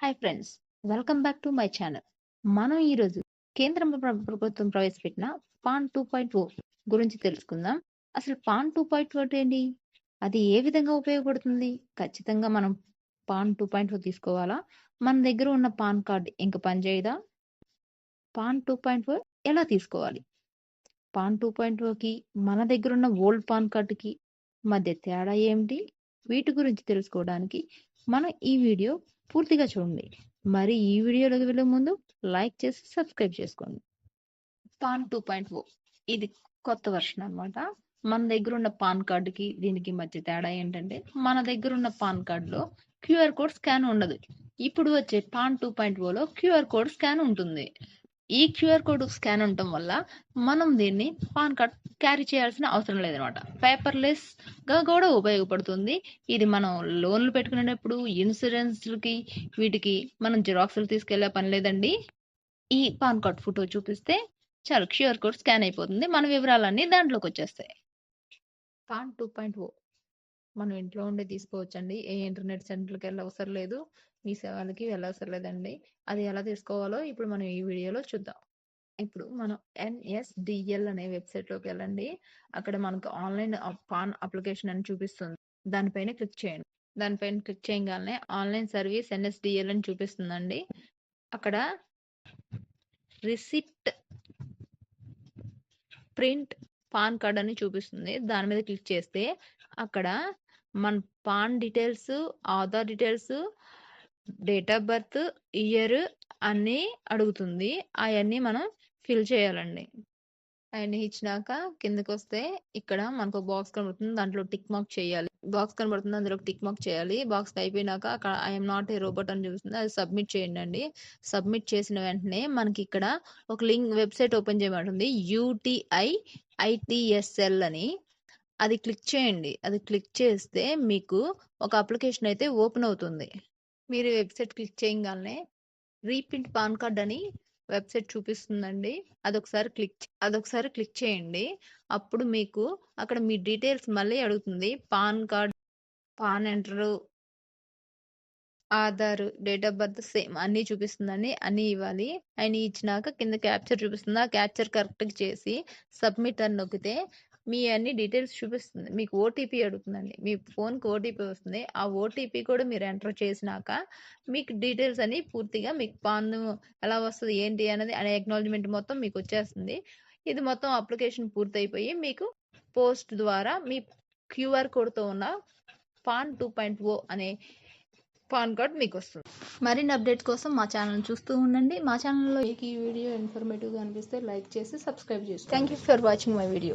Hi friends welcome back to my channel మనం ఈరోజు కేంద్ర ప్రభుత్వం ప్రవేశపెట్టిన పాన్ టూ పాయింట్ ఓ గురించి తెలుసుకుందాం. అసలు పాన్ టూ పాయింట్ ఓ ఏంటి? అది ఏ విధంగా ఉపయోగపడుతుంది? ఖచ్చితంగా మనం పాన్ టూ పాయింట్ ఓ తీసుకోవాలా? మన దగ్గర ఉన్న పాన్ కార్డ్ ఇంకా పనిచేయదా? పాన్ టూ పాయింట్ ఓ ఎలా తీసుకోవాలి? పాన్ టూ పాయింట్ ఓకి మన దగ్గర ఉన్న ఓల్డ్ పాన్ కార్డుకి మధ్య తేడా ఏమిటి? వీటి గురించి తెలుసుకోవడానికి మనం ఈ వీడియో పూర్తిగా చూడండి. మరి ఈ వీడియోలోకి వెళ్ళే ముందు లైక్ చేసి సబ్స్క్రైబ్ చేసుకోండి. పాన్ టూ పాయింట్ ఓ ఇది కొత్త వర్షన్ అన్నమాట. మన దగ్గర ఉన్న పాన్ కార్డుకి దీనికి మధ్య తేడా ఏంటంటే మన దగ్గర ఉన్న పాన్ కార్డులో క్యూఆర్ కోడ్ స్కాన్ ఉండదు. ఇప్పుడు వచ్చే పాన్ టూ పాయింట్ ఓలో క్యూఆర్ కోడ్ స్కాన్ ఉంటుంది. ఈ క్యూఆర్ కోడ్ స్కాన్ ఉండటం వల్ల మనం దీన్ని పాన్ కార్డ్ క్యారీ చేయాల్సిన అవసరం లేదనమాట. పేపర్లెస్గా కూడా ఉపయోగపడుతుంది. ఇది మనం లోన్లు పెట్టుకునేటప్పుడు ఇన్సూరెన్స్కి వీటికి మనం జిరాక్స్లు తీసుకెళ్ళే పని లేదండి. ఈ పాన్ కార్డ్ ఫోటో చూపిస్తే చాలు క్యూఆర్ కోడ్ స్కాన్ అయిపోతుంది. మన వివరాలన్నీ దాంట్లోకి వచ్చేస్తాయి. PAN two point O. మనం ఇంట్లో ఉండి తీసుకోవచ్చండి. ఏ ఇంటర్నెట్ సెంటర్కి వెళ్ళవసరం లేదు. మీ సేవలకి వెళ్ళవసరం లేదండి. అది ఎలా తీసుకోవాలో ఇప్పుడు మనం ఈ వీడియోలో చూద్దాం. ఇప్పుడు మనం ఎన్ఎస్డిఎల్ అనే వెబ్సైట్లోకి వెళ్ళండి. అక్కడ మనకు ఆన్లైన్ పాన్ అప్లికేషన్ అని చూపిస్తుంది. దానిపైన క్లిక్ చేయండి. దానిపైన క్లిక్ చేయగానే ఆన్లైన్ సర్వీస్ ఎన్ఎస్డిఎల్ అని చూపిస్తుందండి. అక్కడ రిసిప్ట్ ప్రింట్ పాన్ కార్డ్ అని చూపిస్తుంది. దాని మీద క్లిక్ చేస్తే అక్కడ మన PAN details Aadhaar details date of birth year అన్నీ అడుగుతుంది. అవన్నీ మనం ఫిల్ చేయాలండి. అవన్నీ ఇచ్చినాక కిందకి వస్తే ఇక్కడ మనకు బాక్స్ కనబడుతుంది. దాంట్లో టిక్ మార్క్ చేయాలి. బాక్స్ కనబడుతుంది. అందులో టిక్ మార్క్ చేయాలి. బాక్స్ అయిపోయినాక అక్కడ ఐఎమ్ నాట్ ఏ రోబోట్ అని చూపిస్తుంది. అది సబ్మిట్ చేయండి అండి. సబ్మిట్ చేసిన వెంటనే మనకి ఇక్కడ ఒక లింక్ వెబ్సైట్ ఓపెన్ చేయబడుతుంది. యూటిఐ ఐటిఎస్ఎల్ అని. అది క్లిక్ చేయండి. అది క్లిక్ చేస్తే మీకు ఒక అప్లికేషన్ అయితే ఓపెన్ అవుతుంది. మీరు వెబ్సైట్ క్లిక్ చేయగానే రీప్రింట్ పాన్ కార్డ్ అని వెబ్సైట్ చూపిస్తుందండి. అదొకసారి క్లిక్ అదొకసారి క్లిక్ చేయండి. అప్పుడు మీకు అక్కడ మీ డీటెయిల్స్ మళ్ళీ అడుగుతుంది. PAN card PAN enter Aadhaar date of birth same అన్నీ చూపిస్తుందండి. అన్నీ ఇవ్వాలి. అన్నీ ఇచ్చినాక కింద క్యాప్చర్ చూపిస్తుంది. ఆ క్యాప్చర్ కరెక్ట్గా చేసి సబ్మిట్ అని నొక్కితే మీ అన్ని డీటెయిల్స్ చూపిస్తుంది. మీకు ఓటీపీ అడుగుతుందండి. మీ ఫోన్కి ఓటీపీ వస్తుంది. ఆ ఓటీపీ కూడా మీరు ఎంటర్ చేసినాక మీకు డీటెయిల్స్ అన్ని పూర్తిగా మీకు పాన్ ఎలా వస్తుంది ఏంటి అనేది అనే అక్నాలజ్మెంట్ మొత్తం మీకు వచ్చేస్తుంది. ఇది మొత్తం అప్లికేషన్ పూర్తయిపోయి మీకు పోస్ట్ ద్వారా మీ క్యూఆర్ కోడ్తో ఉన్న పాన్ టూ పాయింట్ ఓ అనే పాన్ కార్డ్ మీకు వస్తుంది. మరిన్ని అప్డేట్ కోసం మా ఛానల్ చూస్తూ ఉండండి. మా ఛానల్లో ఈ వీడియో ఇన్ఫర్మేటివ్గా అనిపిస్తే లైక్ చేసి సబ్స్క్రైబ్ చేసుకోండి. Thank you for watching my video